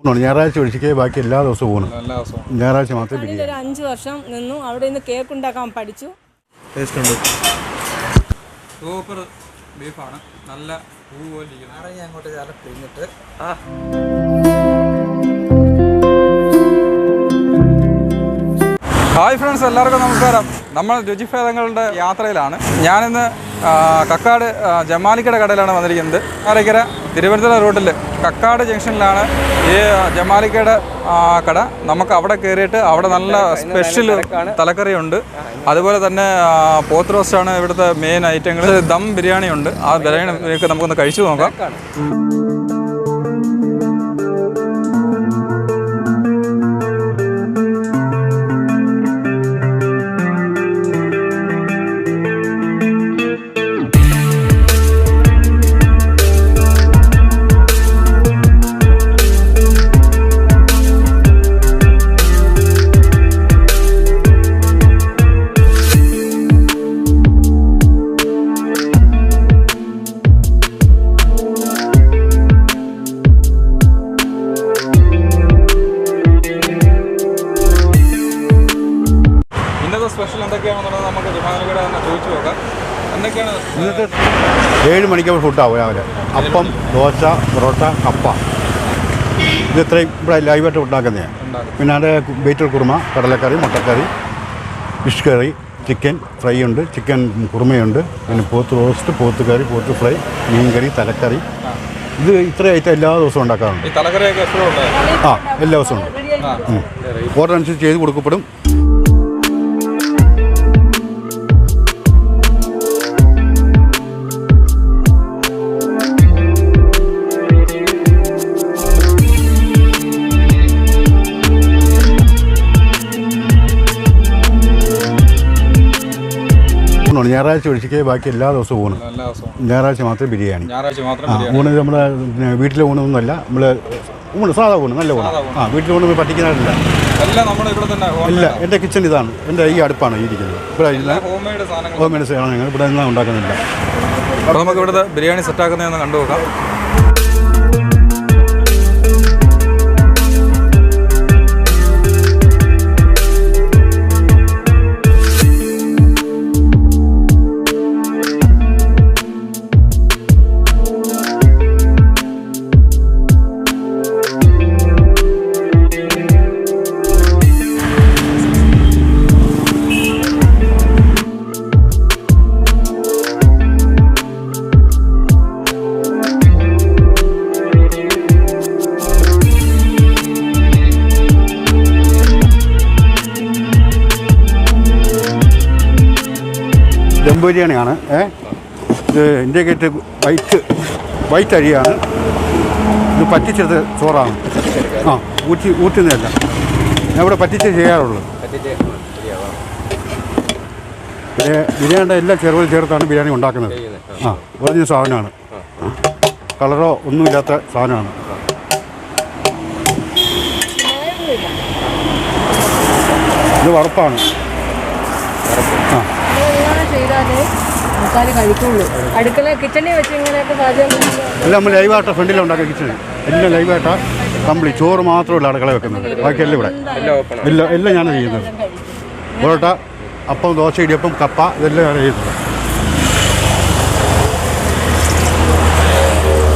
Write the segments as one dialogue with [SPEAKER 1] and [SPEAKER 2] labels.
[SPEAKER 1] ഊണാണ്. ഞായറാഴ്ച ഒഴിച്ചേ ബാക്കി എല്ലാ ദിവസവും ഊണ്. ഞായറാഴ്ച മാത്രമേ ബിരിയാണി
[SPEAKER 2] ഒരു അഞ്ച് വർഷം നിന്നു. അവിടെ നിന്ന് കേക്ക് ഉണ്ടാക്കാൻ പഠിച്ചു.
[SPEAKER 3] ടേസ്റ്റ് ഉണ്ട്. സൂപ്പർ ബീഫാണ് നല്ല പൂ പോലെ
[SPEAKER 4] ഞാൻ അങ്ങോട്ട് ചാല പിഴിഞ്ഞിട്ട്.
[SPEAKER 3] ഹായ് ഫ്രണ്ട്സ് എല്ലാവർക്കും നമസ്കാരം. നമ്മൾ രുചിഭേദങ്ങളുടെ യാത്രയിലാണ്. ഞാനിന്ന് കക്കാട് ജമാലിക്കട ജമാലിക്കയുടെ കടയിലാണ് വന്നിരിക്കുന്നത്. ജമാലിക്കര തിരുവനന്തപുരം റൂട്ടിൽ കക്കാട് ജംഗ്ഷനിലാണ് ഈ ജമാലിക്കയുടെ കട. നമുക്ക് അവിടെ കയറിയിട്ട് അവിടെ നല്ല സ്പെഷ്യൽ തലക്കറിയുണ്ട്. അതുപോലെ തന്നെ പോത്ത് റോസ്റ്റാണ് ഇവിടുത്തെ മെയിൻ ഐറ്റങ്ങൾ ദം ബിരിയാണി ഉണ്ട് ആ ബിരിയാണി നമുക്കൊന്ന് കഴിച്ചു നോക്കാം. ഇന്നത്തെ
[SPEAKER 1] ഏഴ് മണിക്ക് ഫുഡാവും രാവിലെ. അപ്പം ദോശ പൊറോട്ട കപ്പ. ഇത് ഇത്രയും ഇവിടെ ലൈവായിട്ട് ഉണ്ടാക്കുന്നതാണ്
[SPEAKER 3] ഉണ്ടാക്കുന്നത്.
[SPEAKER 1] പിന്നെ അത് ബീറ്റൽ കുറുമ കടലക്കറി മുട്ടക്കറി ഫിഷ് കറി ചിക്കൻ ഫ്രൈ ഉണ്ട് ചിക്കൻ കുറുമയുണ്ട് പിന്നെ പോത്ത് റോസ്റ്റ് പോത്ത് കറി പോത്ത് ഫ്രൈ മീൻ കറി തലക്കറി. ഇത് ഇത്ര ഐറ്റം എല്ലാ ദിവസവും ഉണ്ടാക്കാറുണ്ട്. ആ എല്ലാ ദിവസവും ഉണ്ട് ഓർഡർ അനുസരിച്ച് ചെയ്ത് കൊടുക്കപ്പെടും. ഊണാണ് ഞായറാഴ്ച ഒഴിച്ചിട്ട് ബാക്കി എല്ലാ ദിവസവും ഊണ്. ഞായറാഴ്ച മാത്രം ബിരിയാണി. ആ ഊണ് നമ്മുടെ വീട്ടിലെ ഊണൊന്നുമല്ല നമ്മൾ ഊണ് സാധാ ഊണ് നല്ല ഊണ്. ആ വീട്ടിലെ ഊണ്
[SPEAKER 3] തന്നെ
[SPEAKER 1] ഇല്ല എന്റെ കിച്ചൺ ഇതാണ്. എന്റെ ഈ അടുപ്പാണ് ഈ ഇരിക്കുന്നത്. ഇവിടെ ഇല്ല.
[SPEAKER 3] ഹോം മെയ്ഡ് സാധനങ്ങൾ
[SPEAKER 1] ഇവിടെ നിന്നാണ് ഉണ്ടാക്കുന്നില്ല.
[SPEAKER 3] അപ്പോൾ നമുക്ക് ഇവിടുത്തെ ബിരിയാണി സെറ്റാക്കുന്നതെന്ന് കണ്ടു നോക്കാം
[SPEAKER 1] ബിരിയാണിയാണ് ഏ? ഇത് ഇന്ത്യ ഗേറ്റ് വൈറ്റ് വൈറ്റ് അരിയാണ്. ഇത് പറ്റിച്ചത് ചോറാണ്. ആ ഊറ്റി ഊറ്റുന്നതല്ല. ഞാൻ ഇവിടെ പറ്റിച്ച് ചെയ്യാറുള്ളൂ. പിന്നെ ബിരിയാണിയുടെ എല്ലാ ചെറുകൾ ചേർത്താണ് ബിരിയാണി ഉണ്ടാക്കുന്നത്. ആ ഒറിജിനൽ സാധനമാണ്. കളറോ ഒന്നുമില്ലാത്ത സാധനമാണ്. ഇത് വറുപ്പാണ്.
[SPEAKER 2] ആൾക്കാർ കഴിക്കുള്ളൂ. അടുക്കള കിച്ചണിൽ വെച്ച് ഇങ്ങനെയൊക്കെ പാചകം
[SPEAKER 1] എല്ലാം നമ്മൾ ലൈവായിട്ടാണ് ഫ്രണ്ടിൽ കിച്ചണിൽ എല്ലാം ലൈവായിട്ടാണ് കംപ്ലീറ്റ്. ചോറ് മാത്രമല്ല അടുക്കള വെക്കുന്നത്. ബാക്കിയെല്ലാം ഇവിടെ. എല്ലാം എല്ലാം ഞാൻ ചെയ്യുന്നത്. പൊറോട്ട അപ്പം ദോശ ഇടിയപ്പം കപ്പ ഇതെല്ലാം ഞാൻ ചെയ്യുന്നത്.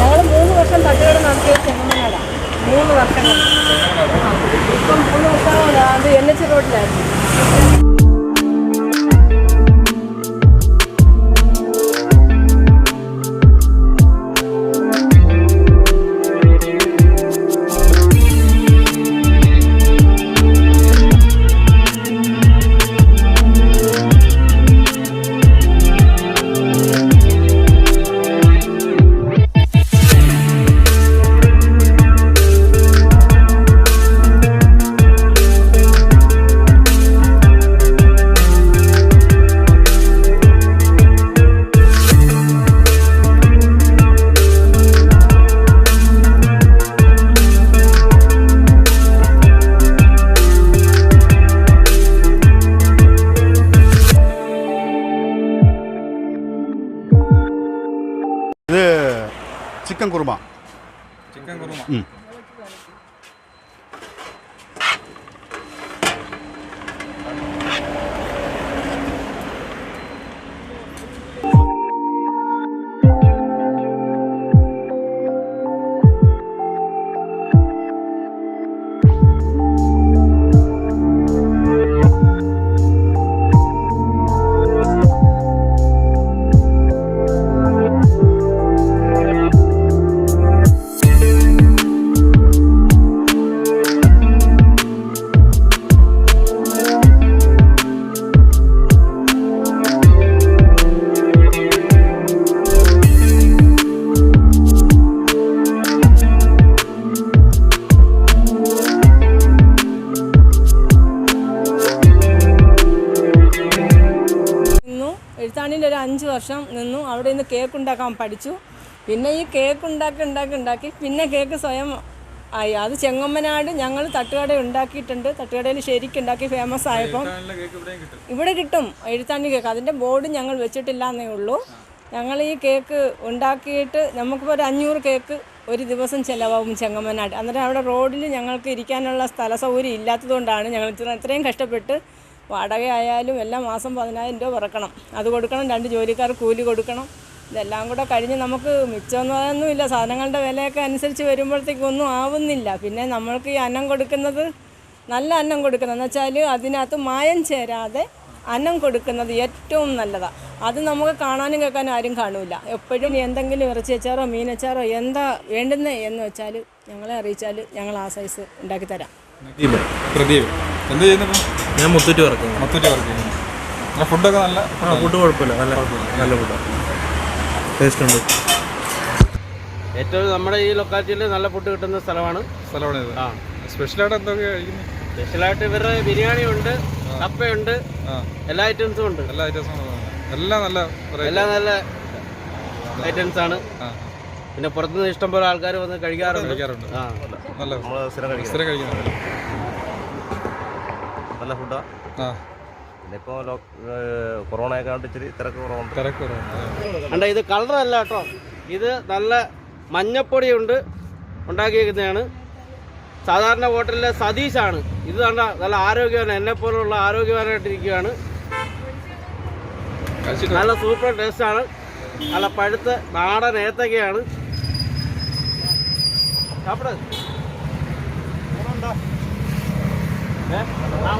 [SPEAKER 2] ഞങ്ങൾ മൂന്ന് വർഷം. ഇപ്പം മൂന്ന് വർഷം അത് എൻ എച്ച് റോഡിലായിരുന്നു കേക്ക് ഉണ്ടാക്കാൻ പഠിച്ചു. പിന്നെ ഈ കേക്ക് ഉണ്ടാക്കി ഉണ്ടാക്കി ഉണ്ടാക്കി പിന്നെ കേക്ക് സ്വയം ആയി. അത് ചെങ്ങമ്മനാട് ഞങ്ങൾ തട്ടുകട ഉണ്ടാക്കിയിട്ടുണ്ട്. തട്ടുകടയിൽ ശരിക്കും ഉണ്ടാക്കി ഫേമസ് ആയപ്പം ഇവിടെ കിട്ടും. എഴുത്താണി കേക്ക്. അതിന്റെ ബോർഡ് ഞങ്ങൾ വെച്ചിട്ടില്ല എന്നേ ഉള്ളൂ. ഞങ്ങൾ ഈ കേക്ക് ഉണ്ടാക്കിയിട്ട് നമുക്കിപ്പോൾ ഒരു അഞ്ഞൂറ് കേക്ക് ഒരു ദിവസം ചിലവാകും ചെങ്ങമ്മനാട്. അന്നേരം അവിടെ റോഡിൽ ഞങ്ങൾക്ക് ഇരിക്കാനുള്ള സ്ഥല സൗകര്യം ഇല്ലാത്തതുകൊണ്ടാണ് ഞങ്ങൾ ഇത്ര- ഇത്രയും കഷ്ടപ്പെട്ട് വാടകയായാലും എല്ലാ മാസം പതിനായിരം രൂപ പറക്കണം. അത് കൊടുക്കണം രണ്ട് ജോലിക്കാർ കൂലി കൊടുക്കണം. ഇതെല്ലാം കൂടെ കഴിഞ്ഞ് നമുക്ക് മിച്ചമൊന്നും അതൊന്നുമില്ല. സാധനങ്ങളുടെ വിലയൊക്കെ അനുസരിച്ച് വരുമ്പോഴത്തേക്കും ഒന്നും ആവുന്നില്ല. പിന്നെ നമ്മൾക്ക് ഈ അന്നം കൊടുക്കുന്നത് നല്ല അന്നം കൊടുക്കുന്നത്. എന്ന് വെച്ചാൽ അതിനകത്ത് മായം ചേരാതെ അന്നം കൊടുക്കുന്നത് ഏറ്റവും നല്ലതാണ് അത് നമുക്ക് കാണാനും കേൾക്കാനും ആരും കാണൂല. എപ്പോഴും എന്തെങ്കിലും ഇറച്ചി വെച്ചാറോ മീൻ വെച്ചാറോ എന്താ വേണ്ടുന്നത് എന്ന് വെച്ചാൽ ഞങ്ങളെ അറിയിച്ചാൽ ഞങ്ങൾ ആ സൈസ് ഉണ്ടാക്കി തരാം.
[SPEAKER 3] പ്രദീപ് പ്രദീപ് എന്ത് ചെയ്യുന്നു
[SPEAKER 4] ഞാൻ മുത്തൂറ്റ് വർക്ക്
[SPEAKER 3] മൊത്തത്തിൽ വർക്ക് ചെയ്യുന്നു ഫുഡൊക്കെ നല്ല
[SPEAKER 4] ഫുഡ് കുഴപ്പമില്ല. നല്ല നല്ല ഫുഡാണ് ടേസ്റ്റ് ഉണ്ട്
[SPEAKER 5] ഏറ്റവും നമ്മുടെ ഈ ലൊക്കാലിറ്റിയിൽ നല്ല ഫുഡ് കിട്ടുന്ന സ്ഥലമാണ്.
[SPEAKER 3] സ്ഥലമാണ് ഇത്.
[SPEAKER 5] ആ.
[SPEAKER 3] സ്പെഷ്യലായിട്ട് എന്തൊക്കെ കഴിക്കുന്നത്
[SPEAKER 5] സ്പെഷ്യലായിട്ട് ഇവരുടെ ബിരിയാണി ഉണ്ട് കപ്പയുണ്ട് എല്ലാ ഐറ്റംസും ഉണ്ട്.
[SPEAKER 3] എല്ലാ ഐറ്റംസും എല്ലാം നല്ല.
[SPEAKER 5] എല്ലാം നല്ല ഐറ്റംസ് ആണ്. പിന്നെ പുറത്തുനിന്ന് ഇഷ്ടം പോലെ ആൾക്കാർ വന്ന് കഴിക്കാറുണ്ട്.
[SPEAKER 3] കഴിക്കാറുണ്ട്. നല്ല
[SPEAKER 4] ഫുഡാ
[SPEAKER 3] സ്ഥിരം കഴിക്കുന്നുണ്ട്.
[SPEAKER 4] നല്ല ഫുഡാണ്
[SPEAKER 3] ആ.
[SPEAKER 4] പിന്നെ കൊറോണയെക്കാണ്ട് ഇച്ചിരി തിരക്ക് കുറവുണ്ട്.
[SPEAKER 3] തിരക്ക്
[SPEAKER 5] ഇത് കളറല്ല കേട്ടോ. ഇത് നല്ല മഞ്ഞപ്പൊടിയുണ്ട് ഉണ്ടാക്കിയിരിക്കുന്നതാണ്. സാധാരണ ഹോട്ടലിലെ സതീഷാണ്. ഇത് കണ്ട നല്ല ആരോഗ്യവാന എന്നെ പോലുള്ള ആരോഗ്യവാനായിട്ടിരിക്കുകയാണ് നല്ല സൂപ്പർ ടേസ്റ്റ് ആണ് നല്ല പഴുത്ത നാടൻ ഏത്തക്കയാണ്.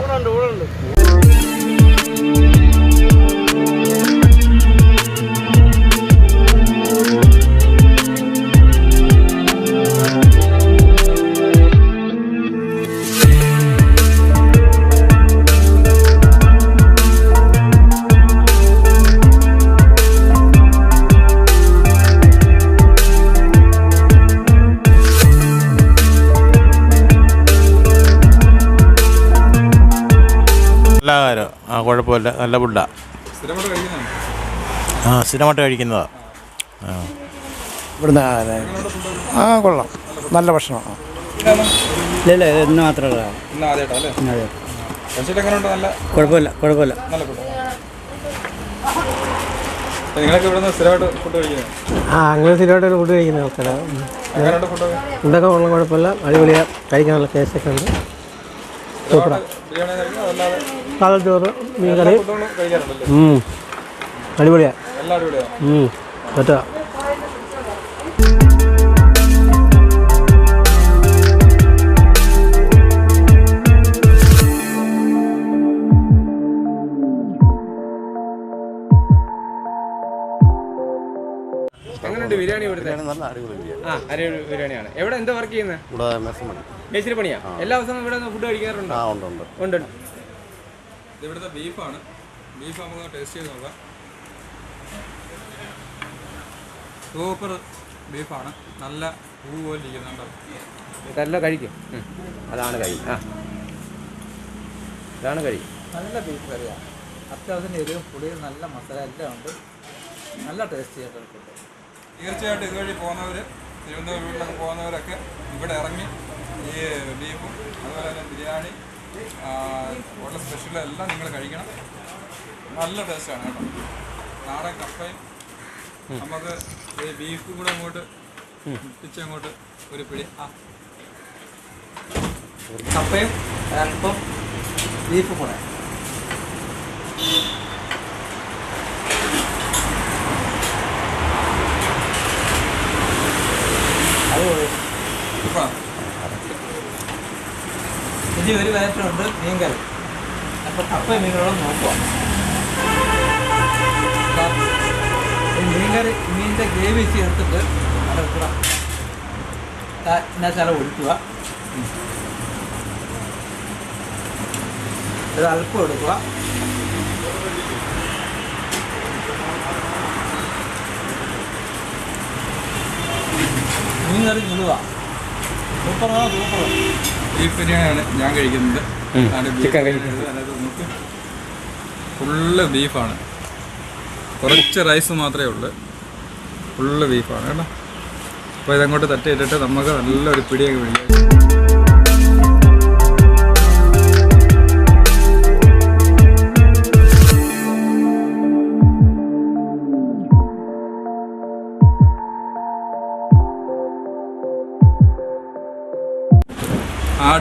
[SPEAKER 5] ഊണുണ്ട് ഊണുണ്ട്.
[SPEAKER 6] Thank you. കുഴപ്പമില്ല നല്ല ഫുഡാണ്
[SPEAKER 3] സ്ഥിരമായിട്ട്
[SPEAKER 6] ആ സ്ഥിരമായിട്ട് കഴിക്കുന്നതാണ് ആ.
[SPEAKER 7] ഇവിടുന്ന് ആ കൊള്ളാം. നല്ല ഭക്ഷണം. ഇല്ല ഇല്ല ഇന്ന് മാത്രമല്ല കുഴപ്പമില്ല കുഴപ്പമില്ല.
[SPEAKER 3] ഫുഡ്. ഫുഡ് കഴിക്കുന്നത്?
[SPEAKER 7] ആ അങ്ങനെ സ്ഥിരമായിട്ട് ഫുഡ് കഴിക്കുന്ന ആൾക്കാരാണ്
[SPEAKER 3] ഫുഡൊക്കെ
[SPEAKER 7] കൊള്ളാം കുഴപ്പമില്ല. അടിപൊളിയാണ് കഴിക്കാനുള്ള ടേസ്റ്റൊക്കെ ഉണ്ട്.
[SPEAKER 3] സ്ഥിരമായിട്ട്
[SPEAKER 7] കാലം ചോറ് മീൻ
[SPEAKER 3] എല്ലാ
[SPEAKER 7] കറി
[SPEAKER 3] ഫുഡുകളും കഴിക്കാറുണ്ടല്ലേ
[SPEAKER 7] ഉം. അടിപൊളിയാണ്
[SPEAKER 3] എല്ലാം അടിപൊളിയാണ്
[SPEAKER 7] ഉം. പറ്റുക
[SPEAKER 3] എങ്ങനെയുണ്ട് ബിരിയാണി
[SPEAKER 4] നല്ല അടിപൊളി ബിരിയാണി.
[SPEAKER 3] ആ അറിവ് ബിരിയാണിയാണ്. എവിടെ എന്താ വർക്ക് ചെയ്യുന്നത്
[SPEAKER 4] ഇവിടെ മെസ്സമണി
[SPEAKER 3] മേച്ചിരി പണിയാ? എല്ലാ ദിവസവും ഇവിടെ ഫുഡ് കഴിക്കാറുണ്ടോ?
[SPEAKER 4] ആ ഉണ്ട് ഉണ്ട്.
[SPEAKER 3] ഉണ്ട്. ഇവിടുത്തെ ബീഫാണ്. ബീഫ് നമുക്ക് ടേസ്റ്റ് ചെയ്ത് നോക്കാം. സൂപ്പർ ബീഫാണ്. നല്ല പൂ പോലെ ഇരിക്കുന്നുണ്ടോ.
[SPEAKER 5] ഇതെല്ലാം കഴിക്കും. അതാണ് കഴി ആ. ഇതാണ് കഴി
[SPEAKER 8] നല്ല ബീഫ് കറിയാണ് അത്യാവശ്യം എരിവും പുളിയും നല്ല മസാല എല്ലാം ഉണ്ട്. നല്ല ടേസ്റ്റ് ചെയ്യാൻ
[SPEAKER 3] തീർച്ചയായിട്ടും ഇതുവഴി പോകുന്നവർ തിരുവനന്തപുരം പോകുന്നവരൊക്കെ ഇവിടെ ഇറങ്ങി ഈ ബീഫും അതുപോലെ തന്നെ ബിരിയാണി ഉള്ള സ്പെഷ്യൽ എല്ലാം നിങ്ങൾ കഴിക്കണം. നല്ല ടേസ്റ്റാണ് കേട്ടോ. നാടൻ കപ്പയും നമുക്ക് ഈ ബീഫും കൂടെ അങ്ങോട്ട് മുട്ടിച്ച് അങ്ങോട്ട് ഒരു പിടി. ആ.
[SPEAKER 8] കപ്പയും അല്പം ബീഫും കൂടെ
[SPEAKER 3] ഇപ്പം
[SPEAKER 8] ഇനി ഒരു വേറ്റുണ്ട് മീൻകറി അപ്പോൾ കപ്പ മീനുകളും നോക്കുക മീൻകറി മീനിന്റെ ഗ്രേവി ചേർത്തിട്ട് എന്നാ ചില ഒഴുക്കുക. ഇത് അല്പം എടുക്കുക. മീൻ കറി ചുടുക. സൂപ്പറാണ് സൂപ്പർ
[SPEAKER 3] ബീഫ് ബിരിയാണിയാണ് ഞാൻ കഴിക്കുന്നത്. ചിക്കൻ കഴിക്കുന്നത്. അതിനകത്ത് നമുക്ക് ഫുള്ള് ബീഫാണ്. കുറച്ച് റൈസ് മാത്രമേ ഉള്ളൂ. ഫുള്ള് ബീഫാണ് കേട്ടോ. അപ്പോൾ ഇതങ്ങോട്ട് തട്ടിയിട്ടിട്ട് നമുക്ക് നല്ലൊരു പിടിയൊക്കെ പിടിക്കാം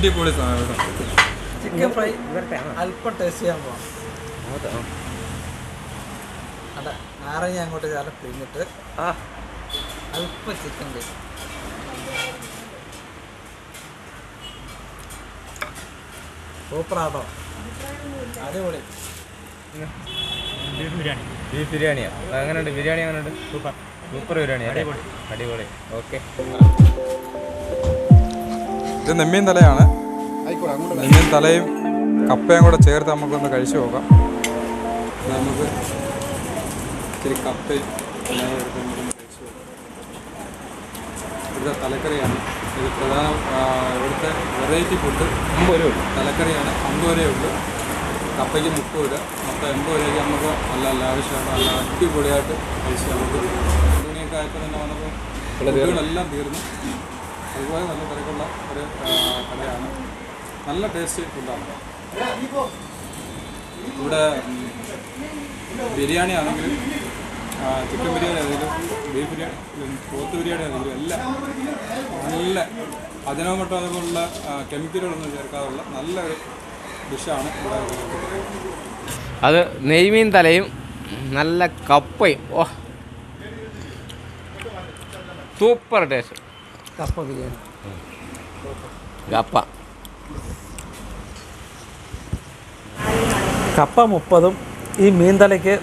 [SPEAKER 3] അടിപൊളി സാധനം
[SPEAKER 8] ചിക്കൻ ഫ്രൈ അല്പം ടേസ്റ്റ് ചെയ്യാൻ പോവാം. അതെ നാരങ്ങ അങ്ങോട്ട് ചേർന്ന് പിഴിഞ്ഞിട്ട് അല്പം ചിക്കൻ ഫ്രൈ സൂപ്പറാട്ടോ അടിപൊളി.
[SPEAKER 4] ബീഫ് ബിരിയാണിയാ എങ്ങനെയുണ്ട്? ബിരിയാണി എങ്ങനെയുണ്ട്? സൂപ്പർ സൂപ്പർ ബിരിയാണി അടിപൊളി. അടിപൊളി. ഓക്കെ
[SPEAKER 3] ഇത് നെമ്മീൻ തലയാണ്. നെമ്മീൻ തലയും കപ്പയും കൂടെ ചേർത്ത് നമുക്കൊന്ന് കഴിച്ചു നോക്കാം. നമുക്ക് ഇച്ചിരി കപ്പയും ഇവിടുത്തെ തലക്കറിയാണ്. ഇത് പ്രധാന ഇവിടുത്തെ വെറൈറ്റി ഫുഡ് അമ്പത് രൂപ. തലക്കറിയാണ്. അമ്പത് രൂപയേ ഉള്ളൂ. കപ്പയ്ക്ക് മുപ്പത് രൂപ. മൊത്തം എൺപത് രൂപയ്ക്ക് നമുക്ക് നല്ല ലാവശ്യമായിട്ട് നല്ല അടിപൊളിയായിട്ട് കഴിച്ച് നമുക്ക് മണിയൊക്കെ ആയപ്പോൾ തന്നെ വന്നപ്പോൾ ഫുഡുകളെല്ലാം തീർന്നു. അതുപോലെ നല്ല തിരക്കുള്ള നല്ല ടേസ്റ്റ് ഫുഡാണ് ഇവിടെ ബിരിയാണി ആണെങ്കിലും ചിക്കൻ ബിരിയാണി ആണെങ്കിലും ബീഫ് ബിരിയാണി പോത്ത് ബിരിയാണി ആണെങ്കിലും എല്ലാം നല്ല അതിനോമട്ടോ അതുപോലുള്ള കെമിക്കലുകളൊന്നും ചേർക്കാതുള്ള നല്ലൊരു ഡിഷാണ് ഇവിടെ
[SPEAKER 5] അത് നെയ്മീൻ തലയും നല്ല കപ്പയും. ഓ. സൂപ്പർ ടേസ്റ്റ്
[SPEAKER 8] കപ്പ ബിരിയാണി.
[SPEAKER 5] കപ്പ.
[SPEAKER 8] കപ്പ മുപ്പതും ഈ മീൻതലയ്ക്ക്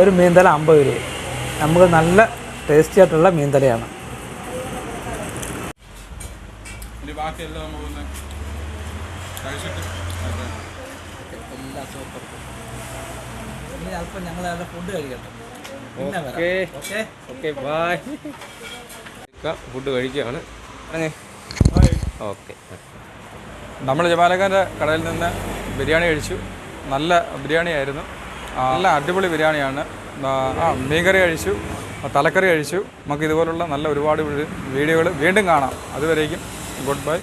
[SPEAKER 8] ഒരു മീൻതല അമ്പത് രൂപയും നമുക്ക് നല്ല ടേസ്റ്റി ആയിട്ടുള്ള മീൻതലയാണ്. അല്പം ഞങ്ങൾ അവിടെ ഫുഡ് കഴിക്കട്ടെ.
[SPEAKER 5] ഓക്കെ.
[SPEAKER 8] ഓക്കെ.
[SPEAKER 5] ബായ് ഫുഡ് കഴിക്കുകയാണ്. ഓക്കെ.
[SPEAKER 3] നമ്മൾ ജമാലക്കാന്റെ കടയിൽ നിന്ന് ബിരിയാണി കഴിച്ചു. നല്ല ബിരിയാണി ആയിരുന്നു. നല്ല അടിപൊളി ബിരിയാണിയാണ്. ആ, ആ മീൻകറി കഴിച്ചു തലക്കറി കഴിച്ചു. നമുക്ക് ഇതുപോലുള്ള നല്ല ഒരുപാട് വീഡിയോകൾ വീണ്ടും കാണാം. അതുവരേക്കും ഗുഡ് ബൈ.